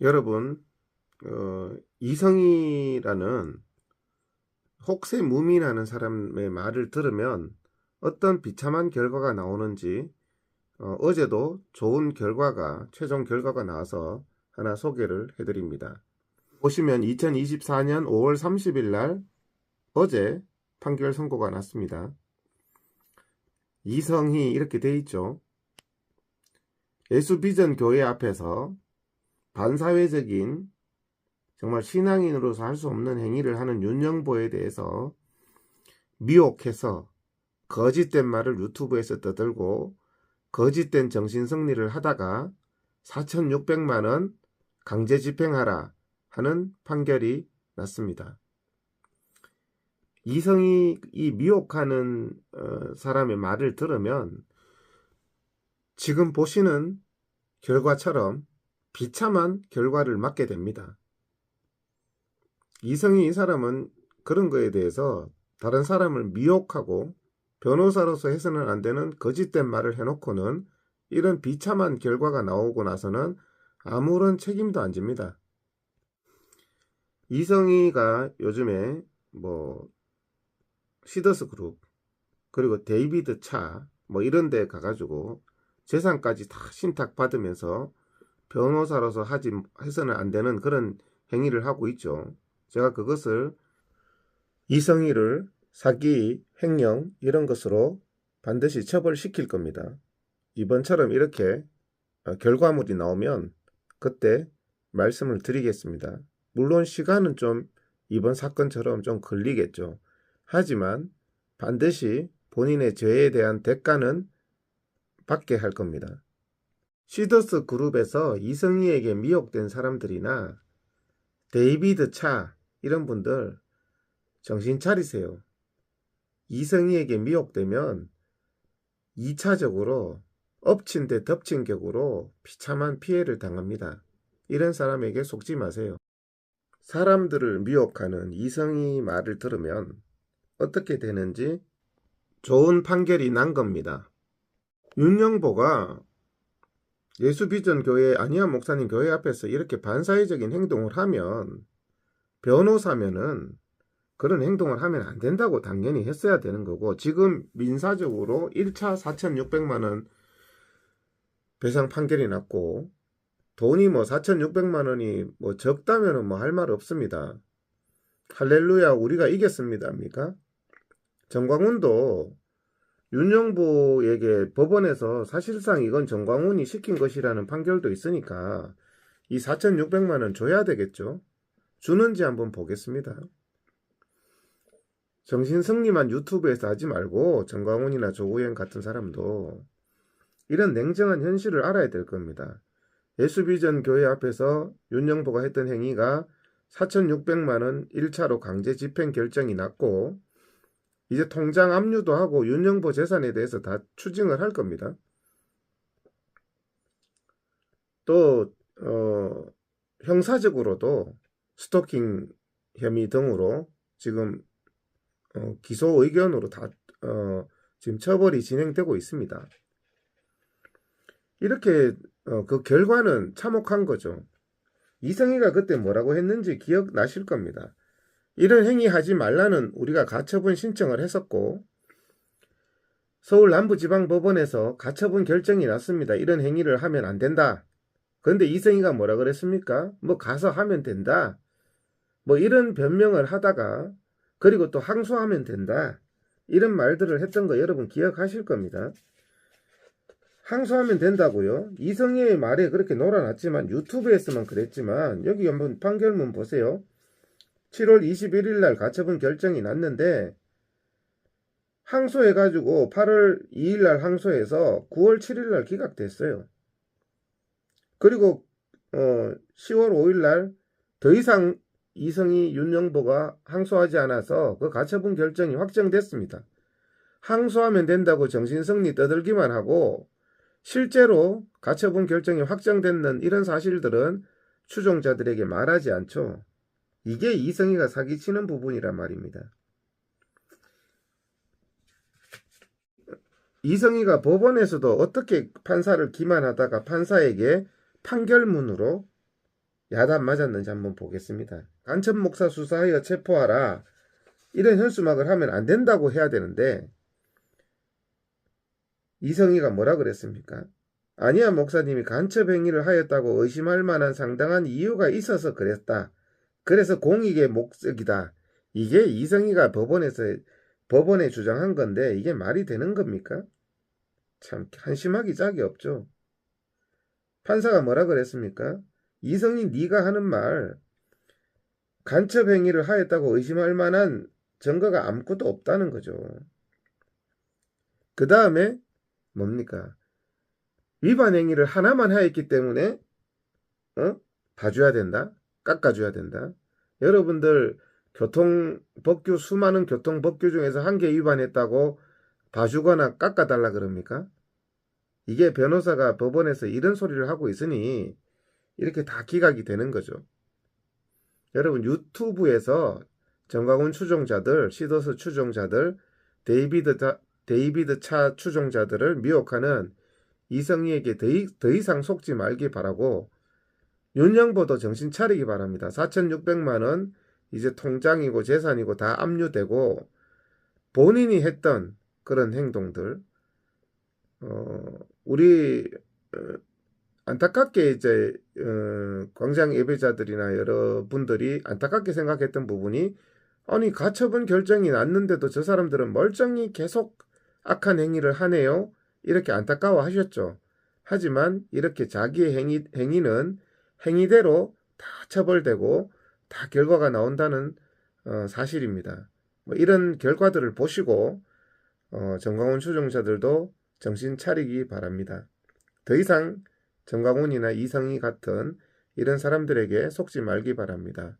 여러분, 어, 이성이라는 혹세무민하는 사람의 말을 들으면 어떤 비참한 결과가 나오는지 어, 제도 좋은 결과가 최종 결과가 나와서 하나 소개를 해드립니다. 보시면 2024년 5월 30일 날 어제 판결 선고가 났습니다. 이성이 이렇게 돼 있죠. 예수비전 교회 앞에서 반사회적인 정말 신앙인으로서 할 수 없는 행위를 하는 윤영보에 대해서 미혹해서 거짓된 말을 유튜브에서 떠들고 거짓된 정신승리를 하다가 4,600만원 강제 집행하라 하는 판결이 났습니다. 이성이 이 미혹하는 어, 사람의 말을 들으면 지금 보시는 결과처럼 비참한 결과를 맞게 됩니다. 이성이 이 사람은 그런 거에 대해서 다른 사람을 미혹하고 변호사로서 해서는 안 되는 거짓된 말을 해놓고는 이런 비참한 결과가 나오고 나서는 아무런 책임도 안 집니다. 이성이가 요즘에 뭐 시더스 그룹 그리고 데이비드 차 뭐 이런 데 가가지고 재산까지 다 신탁 받으면서 변호사로서 하지 해서는 안 되는 그런 행위를 하고 있죠. 제가 그것을 이성희를 사기, 횡령 이런 것으로 반드시 처벌시킬 겁니다. 이번처럼 이렇게 어, 결과물이 나오면 그때 말씀을 드리겠습니다. 물론 시간은 좀 이번 사건처럼 좀 걸리겠죠. 하지만 반드시 본인의 죄에 대한 대가는 받게 할 겁니다. 시더스 그룹에서 이성희에게 미혹된 사람들이나 데이비드 차 이런 분들 정신 차리세요. 이성희에게 미혹되면 2차적으로 엎친 데 덮친 격으로 비참한 피해를 당합니다. 이런 사람에게 속지 마세요. 사람들을 미혹하는 이성희 말을 들으면 어떻게 되는지 좋은 판결이 난 겁니다. 윤영보가 예수비전 교회 아니한 목사님 교회 앞에서 이렇게 반사회적인 행동을 하면 변호사면은 그런 행동을 하면 안 된다고 당연히 했어야 되는 거고 지금 민사적으로 1차 4,600만 원 배상 판결이 났고 돈이 뭐 4,600만 원이 뭐 적다면은 뭐 할 말 없습니다. 할렐루야 우리가 이겼습니다입니까? 정광훈도 윤영부에게 법원에서 사실상 이건 정광훈이 시킨 것이라는 판결도 있으니까 이 4,600만 원 줘야 되겠죠. 주는지 한번 보겠습니다. 정신승리만 유튜브에서 하지 말고 정광훈이나 조우현 같은 사람도 이런 냉정한 현실을 알아야 될 겁니다. 예수비전 교회 앞에서 윤영보가 했던 행위가 4,600만원 1차로 강제 집행 결정이 났고 이제 통장 압류도 하고 윤영보 재산에 대해서 다 추징을 할 겁니다. 또 어, 형사적으로도 스토킹 혐의 등으로 지금 어, 기소 의견으로 다 어, 지금 처벌이 진행되고 있습니다. 이렇게 어, 그 결과는 참혹한 거죠. 이성희가 그때 뭐라고 했는지 기억나실 겁니다. 이런 행위 하지 말라는 우리가 가처분 신청을 했었고 서울 남부지방법원에서 가처분 결정이 났습니다. 이런 행위를 하면 안 된다. 그런데 이성희가 뭐라 그랬습니까? 뭐 가서 하면 된다. 뭐 이런 변명을 하다가 그리고 또 항소하면 된다. 이런 말들을 했던 거 여러분 기억하실 겁니다. 항소하면 된다고요. 이성희의 말에 그렇게 놀아놨지만 유튜브에서만 그랬지만 여기 한번 판결문 보세요. 7월 21일 날 가처분 결정이 났는데 항소해가지고 8월 2일 날 항소해서 9월 7일 날 기각됐어요. 그리고 어 10월 5일 날 더 이상 이성희 윤영보가 항소하지 않아서 그 가처분 결정이 확정됐습니다. 항소하면 된다고 정신승리 떠들기만 하고 실제로 가처분 결정이 확정됐는 이런 사실들은 추종자들에게 말하지 않죠. 이게 이성희가 사기치는 부분이란 말입니다. 이성희가 법원에서도 어떻게 판사를 기만하다가 판사에게 판결문으로 야단 맞았는지 한번 보겠습니다. 간첩 목사 수사하여 체포하라. 이런 현수막을 하면 안 된다고 해야 되는데 이성희가 뭐라 그랬습니까? 아니야 목사님이 간첩 행위를 하였다고 의심할 만한 상당한 이유가 있어서 그랬다. 그래서 공익의 목적이다. 이게 이성희가 법원에서 법원에 주장한 건데 이게 말이 되는 겁니까? 참 한심하기 짝이 없죠. 판사가 뭐라 그랬습니까? 이성희 네가 하는 말 간첩 행위를 하였다고 의심할 만한 증거가 아무것도 없다는 거죠. 그 다음에 뭡니까? 위반 행위를 하나만 하였기 때문에 어? 봐줘야 된다? 깎아줘야 된다? 여러분들 교통 법규 수많은 교통 법규 중에서 한 개 위반했다고 봐주거나 깎아달라 그럽니까? 이게 변호사가 법원에서 이런 소리를 하고 있으니 이렇게 다 기각이 되는 거죠. 여러분 유튜브에서 정광훈 추종자들, 시더스 추종자들, 데이비드, 자- 데이비드 차 추종자들을 미혹하는 이성희에게 더, 이, 더 이상 속지 말기 바라고 윤영보도 정신 차리기 바랍니다. 4,600만 원 이제 통장이고 재산이고 다 압류되고 본인이 했던 그런 행동들 어, 우리 어, 안타깝게 이제 어, 광장 예배자들이나 여러분들이 안타깝게 생각했던 부분이 아니 가처분 결정이 났는데도 저 사람들은 멀쩡히 계속 악한 행위를 하네요. 이렇게 안타까워 하셨죠. 하지만 이렇게 자기의 행위, 행위는 행위대로 다 처벌되고 다 결과가 나온다는 어, 사실입니다. 뭐 이런 결과들을 보시고 어, 정광훈 추종자들도 정신 차리기 바랍니다. 더 이상 정광훈이나 이성희 같은 이런 사람들에게 속지 말기 바랍니다.